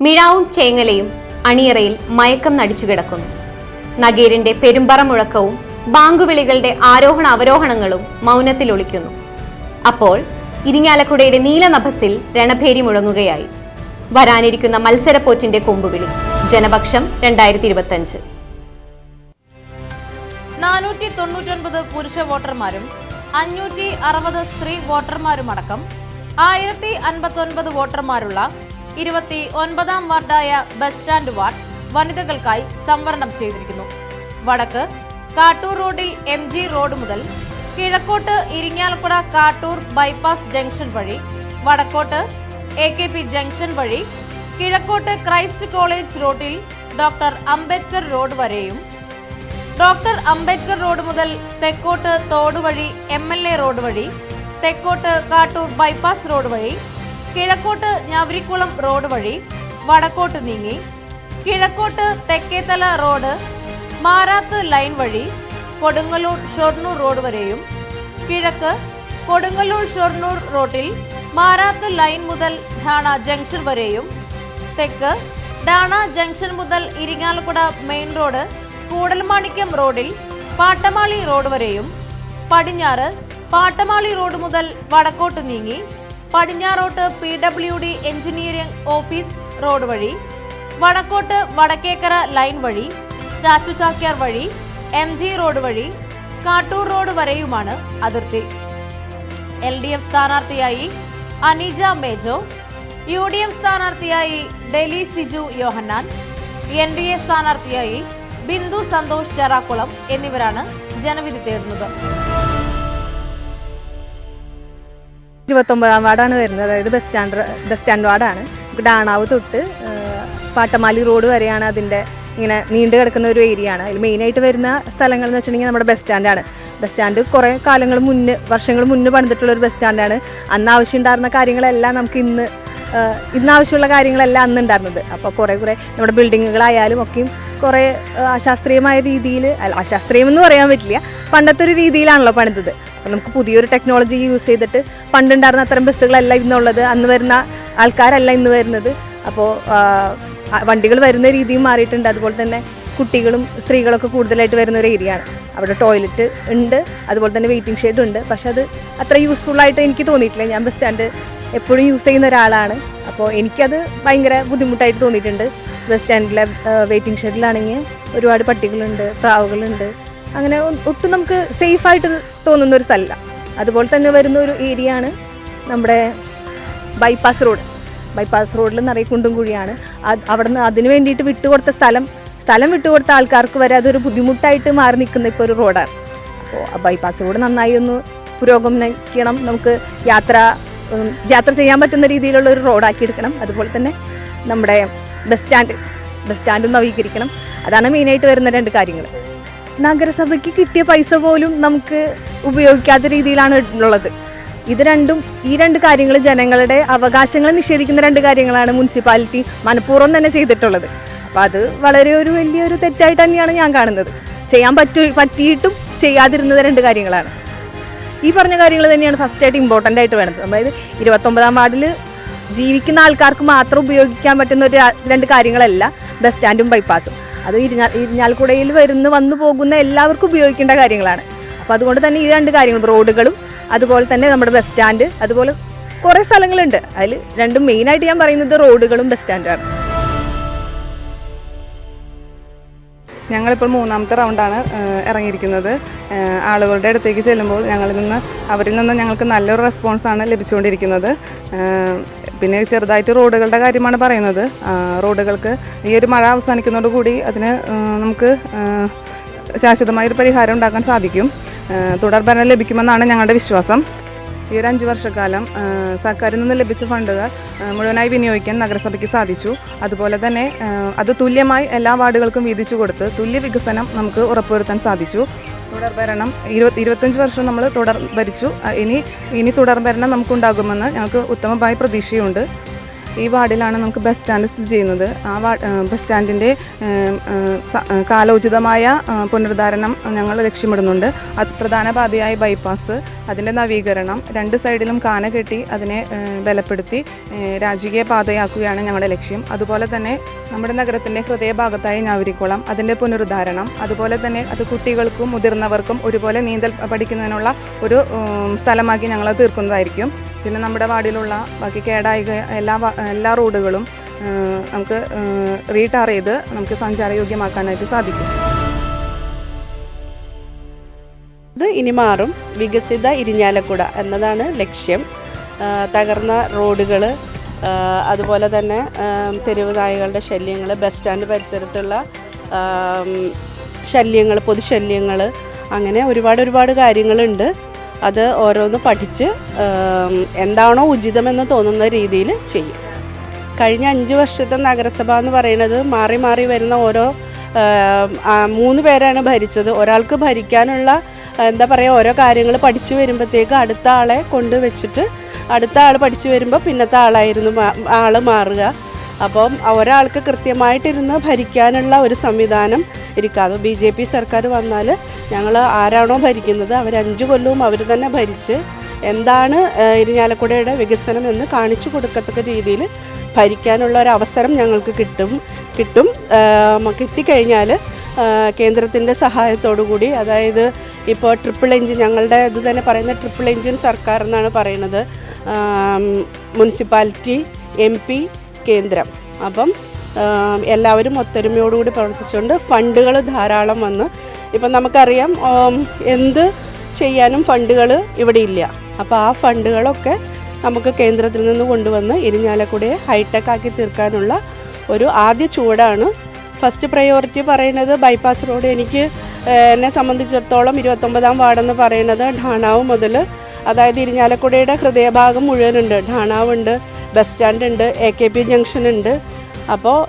മിഴാവും ചേങ്ങലയും അണിയറയിൽ മയക്കം നടിച്ചു കിടക്കുന്നു. നഗീറിന്റെ പെരുമ്പറ മുഴക്കവും ബാങ്കുവിളികളുടെ ആരോഹണ അവരോഹണങ്ങളും മൗനത്തിൽ ഒളിക്കുന്നു. അപ്പോൾ ഇരിങ്ങാലക്കുടയുടെ നീലനഭസിൽ രണഭേരി മുഴങ്ങുകയായി. വരാനിരിക്കുന്ന മത്സരപ്പോറ്റിന്റെ കൊമ്പുവിളി. ജനപക്ഷം രണ്ടായിരത്തി ഇരുപത്തഞ്ച് നാനൂറ്റി തൊണ്ണൂറ്റൊൻപത് പുരുഷ വോട്ടർമാരും അഞ്ഞൂറ്റി അറുപത് സ്ത്രീ വോട്ടർമാരുമടക്കം ആയിരത്തി അൻപത്തൊൻപത് വോട്ടർമാരുള്ള ഇരുപത്തി ഒൻപതാം വാർഡായ ബസ് സ്റ്റാൻഡ് വാർഡ് വനിതകൾക്കായി സംവരണം ചെയ്തിരിക്കുന്നു. വടക്ക് കാട്ടൂർ റോഡിൽ എം ജി റോഡ് മുതൽ കിഴക്കോട്ട് ഇരിങ്ങാലക്കുട കാട്ടൂർ ബൈപ്പാസ് ജംഗ്ഷൻ വഴി വടക്കോട്ട് എ കെ പി ജംഗ്ഷൻ വഴി കിഴക്കോട്ട് ക്രൈസ്റ്റ് കോളേജ് റോഡിൽ ഡോക്ടർ അംബേദ്കർ റോഡ് വരെയും ഡോക്ടർ അംബേദ്കർ റോഡ് മുതൽ തെക്കോട്ട് തോട് വഴി എം എൽ എ റോഡ് വഴി തെക്കോട്ട് കാട്ടൂർ ബൈപ്പാസ് റോഡ് വഴി കിഴക്കോട്ട് ഞാവരിക്കുളം റോഡ് വഴി വടക്കോട്ട് നീങ്ങി കിഴക്കോട്ട് തെക്കേത്തല റോഡ് മാറാത്ത് ലൈൻ വഴി കൊടുങ്ങല്ലൂർ ഷൊർണൂർ റോഡ് വരെയും കിഴക്ക് കൊടുങ്ങല്ലൂർ ഷൊർണൂർ റോഡിൽ മാറാത്ത് ലൈൻ മുതൽ ഡാണ ജംഗ്ഷൻ വരെയും തെക്ക് ഡാണ ജംഗ്ഷൻ മുതൽ ഇരിങ്ങാലക്കുട മെയിൻ റോഡ് കൂടൽമാണിക്യം റോഡിൽ പാട്ടമാളി റോഡ് വരെയും പടിഞ്ഞാറ് പാട്ടമാളി റോഡ് മുതൽ വടക്കോട്ട് നീങ്ങി പടിഞ്ഞാറോട്ട് P W D engineering office road വഴി വടക്കോട്ട് വടക്കേക്കര ലൈൻ വഴി ചാച്ചു ചാക്യാർ വഴി എം ജി റോഡ് വഴി കാട്ടൂർ റോഡ് വരെയുമാണ് അതിർത്തി. എൽ ഡി എഫ് സ്ഥാനാർത്ഥിയായി Aneeja Mejo U D F സ്ഥാനാർത്ഥിയായി Deli Siju Yohannan N D A സ്ഥാനാർത്ഥിയായി ബിന്ദു സന്തോഷ് ചെറാക്കുളം എന്നിവരാണ് ജനവിധി തേടുന്നത്. ഇരുപത്തൊമ്പതാം വാർഡാണ് വരുന്നത്. അതായത് ബസ് സ്റ്റാൻഡ് ബസ് സ്റ്റാൻഡ് വാർഡാണ്. നമുക്ക് ഡാണാവ് തൊട്ട് പാട്ടമാലി റോഡ് വരെയാണ് അതിന്റെ ഇങ്ങനെ നീണ്ടു കിടക്കുന്ന ഒരു ഏരിയ ആണ്. അതിൽ മെയിനായിട്ട് വരുന്ന സ്ഥലങ്ങൾ എന്ന് വെച്ചിട്ടുണ്ടെങ്കിൽ നമ്മുടെ ബസ് സ്റ്റാൻഡാണ് ബസ് സ്റ്റാൻഡ് കുറേ കാലങ്ങൾ മുന്നേ വർഷങ്ങൾ മുന്നേ പണിതിട്ടുള്ള ഒരു ബസ് സ്റ്റാൻഡാണ് അന്ന് ആവശ്യമുണ്ടായിരുന്ന കാര്യങ്ങളെല്ലാം നമുക്ക് ഇന്ന് ഇന്ന് ആവശ്യമുള്ള കാര്യങ്ങളെല്ലാം അന്ന് ഉണ്ടായിരുന്നത്. അപ്പോൾ കുറേ കുറേ നമ്മുടെ ബിൽഡിങ്ങുകളായാലും ഒക്കെയും കുറേ അശാസ്ത്രീയമായ രീതിയിൽ അല്ല അശാസ്ത്രീയം എന്ന് പറയാൻ പറ്റില്ല. പണ്ടത്തെ ഒരു രീതിയിലാണല്ലോ പണിതത്. നമുക്ക് പുതിയൊരു ടെക്നോളജി യൂസ് ചെയ്തിട്ട് പണ്ടുണ്ടായിരുന്ന അത്തരം ബസ്സുകളല്ല ഇന്നുള്ളത്. അന്ന് വരുന്ന ആൾക്കാരല്ല ഇന്ന് വരുന്നത്. അപ്പോൾ വണ്ടികൾ വരുന്ന രീതിയും മാറിയിട്ടുണ്ട്. അതുപോലെ തന്നെ കുട്ടികളും സ്ത്രീകളൊക്കെ കൂടുതലായിട്ട് വരുന്ന ഒരു ഏരിയ ആണ്. അവിടെ ടോയ്ലറ്റ് ഉണ്ട്. അതുപോലെ തന്നെ വെയിറ്റിംഗ് ഷെയ്ഡ് ഉണ്ട്. പക്ഷെ അത് അത്ര യൂസ്ഫുൾ ആയിട്ട് എനിക്ക് തോന്നിയിട്ടില്ല. ഞാൻ ബസ് സ്റ്റാൻഡ് എപ്പോഴും യൂസ് ചെയ്യുന്ന ഒരാളാണ്. അപ്പോൾ എനിക്കത് ഭയങ്കര ബുദ്ധിമുട്ടായിട്ട് തോന്നിയിട്ടുണ്ട്. ബസ് സ്റ്റാൻഡിലെ വെയിറ്റിംഗ് ഷെഡിലാണെങ്കിൽ ഒരുപാട് പട്ടികളുണ്ട് പ്രാവുകളുണ്ട്. അങ്ങനെ ഒട്ടും നമുക്ക് സേഫായിട്ട് തോന്നുന്ന ഒരു സ്ഥലമല്ല. അതുപോലെ തന്നെ വരുന്ന ഒരു ഏരിയ ആണ് നമ്മുടെ ബൈപ്പാസ് റോഡ് ബൈപ്പാസ് റോഡിൽ നിറയെ കുണ്ടും കുഴിയാണ്. അത് അവിടെ നിന്ന് അതിന് വേണ്ടിയിട്ട് വിട്ടുകൊടുത്ത സ്ഥലം സ്ഥലം വിട്ടുകൊടുത്ത ആൾക്കാർക്ക് വരെ അതൊരു ബുദ്ധിമുട്ടായിട്ട് മാറി നിൽക്കുന്ന ഇപ്പോൾ ഒരു റോഡാണ് അപ്പോൾ ബൈപ്പാസ് റോഡ് നന്നായി ഒന്ന് പുരോഗമനിക്കണം നമുക്ക് യാത്ര യാത്ര ചെയ്യാൻ പറ്റുന്ന രീതിയിലുള്ള ഒരു റോഡാക്കി എടുക്കണം. അതുപോലെ തന്നെ നമ്മുടെ ബസ് സ്റ്റാൻഡ് ബസ് സ്റ്റാൻഡും നവീകരിക്കണം. അതാണ് മെയിനായിട്ട് വരുന്ന രണ്ട് കാര്യങ്ങൾ നഗരസഭയ്ക്ക് കിട്ടിയ പൈസ പോലും നമുക്ക് ഉപയോഗിക്കാത്ത രീതിയിലാണ് ഉള്ളത്. ഇത് രണ്ടും ഈ രണ്ട് കാര്യങ്ങൾ ജനങ്ങളുടെ അവകാശങ്ങൾ നിഷേധിക്കുന്ന രണ്ട് കാര്യങ്ങളാണ് മുനിസിപ്പാലിറ്റി മനഃപൂർവം തന്നെ ചെയ്തിട്ടുള്ളത്. അപ്പം അത് വളരെ ഒരു വലിയൊരു തെറ്റായിട്ട് തന്നെയാണ് ഞാൻ കാണുന്നത്. ചെയ്യാൻ പറ്റു പറ്റിയിട്ടും ചെയ്യാതിരുന്നത് രണ്ട് കാര്യങ്ങളാണ്. ഈ പറഞ്ഞ കാര്യങ്ങൾ തന്നെയാണ് ഫസ്റ്റ് ആയിട്ട് ഇമ്പോർട്ടന്റ് ആയിട്ട് വേണ്ടത്. അതായത് ഇരുപത്തൊമ്പതാം വാർഡിൽ ജീവിക്കുന്ന ആൾക്കാർക്ക് മാത്രം ഉപയോഗിക്കാൻ പറ്റുന്ന ഒരു രണ്ട് കാര്യങ്ങളല്ല ബസ് സ്റ്റാൻഡും ബൈപ്പാസും അത് ഇരിഞ്ഞാൽ ഇരിഞ്ഞാൽക്കുടയിൽ വരുന്ന വന്നു പോകുന്ന എല്ലാവർക്കും ഉപയോഗിക്കേണ്ട കാര്യങ്ങളാണ്. അപ്പോൾ അതുകൊണ്ട് തന്നെ ഈ രണ്ട് കാര്യങ്ങൾ റോഡുകളും അതുപോലെ തന്നെ നമ്മുടെ ബസ് സ്റ്റാൻഡ് അതുപോലെ കുറേ സ്ഥലങ്ങളുണ്ട്. അതിൽ രണ്ടും മെയിനായിട്ട് ഞാൻ പറയുന്നത് റോഡുകളും ബസ് സ്റ്റാൻഡാണ് ഞങ്ങളിപ്പോൾ മൂന്നാമത്തെ റൗണ്ടാണ് ഇറങ്ങിയിരിക്കുന്നത്. ആളുകളുടെ അടുത്തേക്ക് ചെല്ലുമ്പോൾ ഞങ്ങളിൽ നിന്ന് അവരിൽ നിന്ന് ഞങ്ങൾക്ക് നല്ലൊരു റെസ്പോൺസാണ് ലഭിച്ചുകൊണ്ടിരിക്കുന്നത്. പിന്നെ ചെറുതായിട്ട് റോഡുകളുടെ കാര്യമാണ് പറയുന്നത്. റോഡുകൾക്ക് ഈ ഒരു മഴ അവസാനിക്കുന്നതോടുകൂടി അതിന് നമുക്ക് ശാശ്വതമായൊരു പരിഹാരം ഉണ്ടാക്കാൻ സാധിക്കും. തുടർഭരണം ലഭിക്കുമെന്നാണ് ഞങ്ങളുടെ വിശ്വാസം. ഈ ഒരു അഞ്ച് വർഷക്കാലം സർക്കാരിൽ നിന്ന് ലഭിച്ച ഫണ്ടുകൾ മുഴുവനായി വിനിയോഗിക്കാൻ നഗരസഭയ്ക്ക് സാധിച്ചു. അതുപോലെ തന്നെ അത് തുല്യമായി എല്ലാ വാർഡുകൾക്കും വീതിച്ചു കൊടുത്ത് തുല്യ വികസനം നമുക്ക് ഉറപ്പുവരുത്താൻ സാധിച്ചു. തുടർ ഭരണം ഇരുപത്തി ഇരുപത്തഞ്ച് വർഷം നമ്മൾ തുടർ ഭരിച്ചു. ഇനി ഇനി തുടർ ഭരണം നമുക്കുണ്ടാകുമെന്ന് ഞങ്ങൾക്ക് ഉത്തമമായ പ്രതീക്ഷയുണ്ട്. ഈ വാർഡിലാണ് നമുക്ക് ബസ് സ്റ്റാൻഡ് സ്ഥിതി ചെയ്യുന്നത്. ആ വാ ബസ് സ്റ്റാൻഡിന്റെ കാലോചിതമായ പുനരുദ്ധാരണം ഞങ്ങൾ ലക്ഷ്യമിടുന്നുണ്ട്. പ്രധാന പാതയായ ബൈപ്പാസ് അതിന്റെ നവീകരണം രണ്ട് സൈഡിലും കാന കെട്ടി അതിനെ ബലപ്പെടുത്തി രാജകീയ പാതയാക്കുകയാണ് ഞങ്ങളുടെ ലക്ഷ്യം. അതുപോലെ തന്നെ നമ്മുടെ നഗരത്തിന്റെ ഹൃദയഭാഗത്തായ ഞാവരിക്കുളം അതിന്റെ പുനരുദ്ധാരണം അതുപോലെ തന്നെ അത് കുട്ടികൾക്കും മുതിർന്നവർക്കും ഒരുപോലെ നീന്തൽ പഠിക്കുന്നതിനുള്ള ഒരു സ്ഥലമാക്കി ഞങ്ങൾ തീർക്കുന്നതായിരിക്കും. പിന്നെ നമ്മുടെ വാർഡിലുള്ള ബാക്കി കേടായ എല്ലാ എല്ലാ റോഡുകളും നമുക്ക് റീടാർ ചെയ്ത് നമുക്ക് സഞ്ചാരയോഗ്യമാക്കാനായിട്ട് സാധിക്കും. ഇത് ഇനി മാറും. വികസിത ഇരിഞ്ഞാലക്കുട എന്നതാണ് ലക്ഷ്യം. തകർന്ന റോഡുകൾ അതുപോലെ തന്നെ തെരുവ് നായകളുടെ ശല്യങ്ങൾ ബസ് സ്റ്റാൻഡ് പരിസരത്തുള്ള ശല്യങ്ങൾ പൊതുശല്യങ്ങൾ അങ്ങനെ ഒരുപാട് ഒരുപാട് കാര്യങ്ങളുണ്ട്. അത് ഓരോന്ന് പഠിച്ച് എന്താണോ ഉചിതമെന്ന് തോന്നുന്ന രീതിയിൽ ചെയ്യും. കഴിഞ്ഞ അഞ്ച് വർഷത്തെ നഗരസഭ എന്ന് പറയുന്നത് മാറി മാറി വരുന്ന ഓരോ മൂന്ന് പേരാണ് ഭരിച്ചത്. ഒരാൾക്ക് ഭരിക്കാനുള്ള എന്താ പറയുക ഓരോ കാര്യങ്ങൾ പഠിച്ചു വരുമ്പോഴത്തേക്ക് അടുത്ത ആളെ കൊണ്ട് വെച്ചിട്ട് അടുത്ത ആൾ പഠിച്ചു വരുമ്പോൾ പിന്നത്തെ ആളായിരുന്നു ആൾ മാറുക. അപ്പം ഒരാൾക്ക് കൃത്യമായിട്ടിരുന്ന് ഭരിക്കാനുള്ള ഒരു സംവിധാനം ഇരിക്കാതെ ബി ജെ പി സർക്കാർ വന്നാൽ ഞങ്ങൾ ആരാണോ ഭരിക്കുന്നത് അവർ അഞ്ച് കൊല്ലവും അവർ തന്നെ ഭരിച്ച് എന്താണ് ഇരിഞ്ഞാലക്കുടയുടെ വികസനം എന്ന് കാണിച്ചു കൊടുക്കത്തക്ക രീതിയിൽ ഭരിക്കാനുള്ള ഒരു അവസരം ഞങ്ങൾക്ക് കിട്ടും. കിട്ടും കിട്ടിക്കഴിഞ്ഞാൽ കേന്ദ്രത്തിന്റെ സഹായത്തോടു കൂടി അതായത് ഇപ്പോൾ ട്രിപ്പിൾ എഞ്ചിൻ ഞങ്ങളുടെ ഇത് തന്നെ പറയുന്ന ട്രിപ്പിൾ എഞ്ചിൻ സർക്കാർ എന്നാണ് പറയുന്നത്. മുനിസിപ്പാലിറ്റി എം പി കേന്ദ്രം. അപ്പം എല്ലാവരും ഒത്തൊരുമയോടുകൂടി പ്രവർത്തിച്ചുകൊണ്ട് ഫണ്ടുകൾ ധാരാളം വന്ന് ഇപ്പം നമുക്കറിയാം എന്ത് ചെയ്യാനും ഫണ്ടുകൾ ഇവിടെ ഇല്ല. അപ്പോൾ ആ ഫണ്ടുകളൊക്കെ നമുക്ക് കേന്ദ്രത്തിൽ നിന്ന് കൊണ്ടുവന്ന് ഇരിഞ്ഞാലക്കുടയെ ഹൈടെക് ആക്കി തീർക്കാനുള്ള ഒരു ആദ്യ ചുവടാണ് ഫസ്റ്റ് പ്രയോറിറ്റി പറയുന്നത്. ബൈപ്പാസ് റോഡ് എനിക്ക് എന്നെ സംബന്ധിച്ചിടത്തോളം ഇരുപത്തൊമ്പതാം വാർഡെന്ന് പറയുന്നത് ഠാണാവ് മുതൽ അതായത് ഇരിഞ്ഞാലക്കുടയുടെ ഹൃദയഭാഗം മുഴുവനുണ്ട്. ഠാണാവുണ്ട് ബസ് സ്റ്റാൻഡ് ഉണ്ട് എ കെ പി ജംഗ്ഷൻ ഉണ്ട് അപ്പോൾ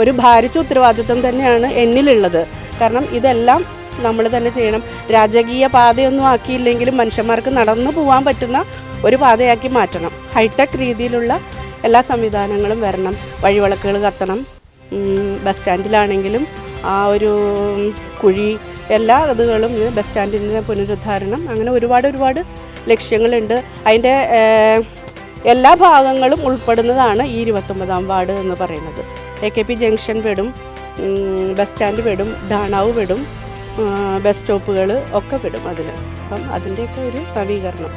ഒരു ഭാരിച്ച ഉത്തരവാദിത്വം തന്നെയാണ് എന്നിലുള്ളത്. കാരണം ഇതെല്ലാം നമ്മൾ തന്നെ ചെയ്യണം. രാജകീയ പാതയൊന്നും ആക്കിയില്ലെങ്കിലും മനുഷ്യന്മാർക്ക് നടന്നു പോകാൻ പറ്റുന്ന ഒരു പാതയാക്കി മാറ്റണം. ഹൈടെക് രീതിയിലുള്ള എല്ലാ സംവിധാനങ്ങളും വരണം. വഴിവിളക്കുകൾ കത്തണം. ബസ് സ്റ്റാൻഡിലാണെങ്കിലും ആ ഒരു കുഴി എല്ലാ ഇതുകളും ഇത് ബസ് സ്റ്റാൻഡിന്റെ പുനരുദ്ധാരണം. അങ്ങനെ ഒരുപാട് ഒരുപാട് ലക്ഷ്യങ്ങളുണ്ട്. അതിന്റെ എല്ലാ ഭാഗങ്ങളും ഉൾപ്പെടുന്നതാണ് ഈ ഇരുപത്തൊമ്പതാം വാർഡ് എന്ന് പറയുന്നത്. എ കെ പി ജംഗ്ഷൻ പെടും ബസ് സ്റ്റാൻഡ് പെടും ഡാണാവ് പെടും ബസ് സ്റ്റോപ്പുകൾ ഒക്കെ പെടും അതിൽ അപ്പം അതിന്റെയൊക്കെ ഒരു നവീകരണം.